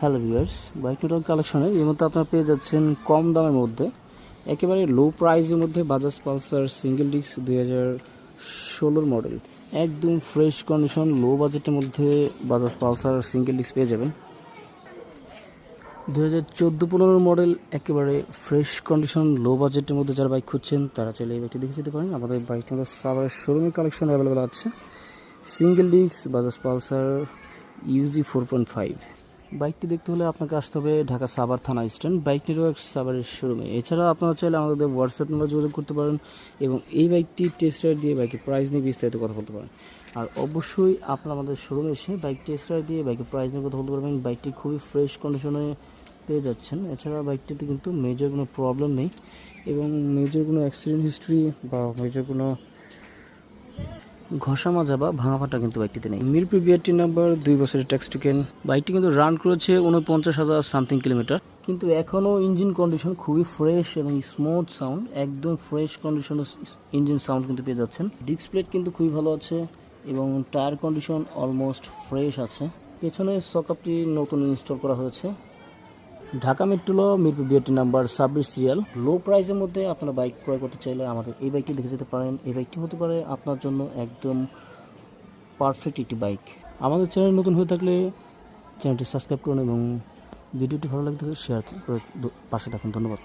Hello viewers bike total কালেকশনে এর মধ্যে আপনারা পেয়ে যাচ্ছেন কম দামের মধ্যে, একেবারে লো প্রাইসের মধ্যে বাজাজ পালসার সিঙ্গেল ডিস্ক দুই হাজার ষোলোর মডেল একদম ফ্রেশ কন্ডিশন লো বাজেটের মধ্যে বাজাজ পালসার সিঙ্গেল ডিস্ক পেয়ে যাবেন। দু হাজার চোদ্দ পনেরো মডেল একেবারে ফ্রেশ কন্ডিশন লো বাজেটের মধ্যে যারা বাইক খুঁজছেন, তারা চাইলে এই বাইকটি দেখে যেতে পারেন। আমাদের বাইকটি আমাদের সাভারের শোরুমের কালেকশন অ্যাভেলেবেল আছে। Single disc Bajaj Pulsar UG four point five বাইকটি দেখতে হলে আপনাকে আসতে হবে ঢাকা সাভার থানা স্ট্যান্ড। বাইক নেটওয়ার্ক সাভারের শোরুমে। এছাড়া আপনারা চাইলে আমাদের হোয়াটসঅ্যাপ নাম্বার যোগাযোগ করতে পারেন এবং এই বাইকটি টেস্ট রাইড দিয়ে বাইকের প্রাইস নিয়ে বিস্তারিত কথা বলতে পারেন। আর অবশ্যই আপনারা আমাদের শোরুমে এসে বাইক টেস্ট রাইড দিয়ে বাইকের প্রাইস নিয়ে কথা বলতে পারবেন। বাইকটি খুবই ফ্রেশ কন্ডিশনে পেয়ে যাচ্ছেন। এছাড়া বাইকটিতে কিন্তু মেজর কোনো প্রবলেম নেই এবং মেজর কোনো অ্যাক্সিডেন্ট হিস্ট্রি বা মেজর কোনো ঘষা মাজা বা ভাঙা ফাটা কিন্তু বাইকটিতে নেই। মিরপুর বিআরটি নাম্বার দুই বছরের ট্যাক্স টিকেন বাইকটি কিন্তু রান করেছে উনপঞ্চাশ হাজার সামথিং কিলোমিটার কিন্তু এখনও ইঞ্জিন কন্ডিশন খুবই ফ্রেশ এবং স্মুথ সাউন্ড একদম ফ্রেশ কন্ডিশন ইঞ্জিন সাউন্ড কিন্তু পেয়ে যাচ্ছেন। ডিস্ক প্লেট কিন্তু খুবই ভালো আছে এবং টায়ার কন্ডিশন অলমোস্ট ফ্রেশ আছে। পেছনে সকাপটি নতুন ইনস্টল করা হয়েছে। ঢাকা মেট্রোলো মিরপুর বিআরটি নাম্বার ছাব্বিশ সিরিয়াল লো প্রাইসের মধ্যে আপনারা বাইক ক্রয় করতে চাইলে আমাদের এই বাইকটি দেখে যেতে পারেন। এই বাইকটি হতে পারে আপনার জন্য একদম পারফেক্ট একটি বাইক আমাদের চ্যানেল নতুন হয়ে থাকলে চ্যানেলটি সাবস্ক্রাইব করুন এবং ভিডিওটি ভালো লাগলে শেয়ার করে পাশে থাকুন। ধন্যবাদ।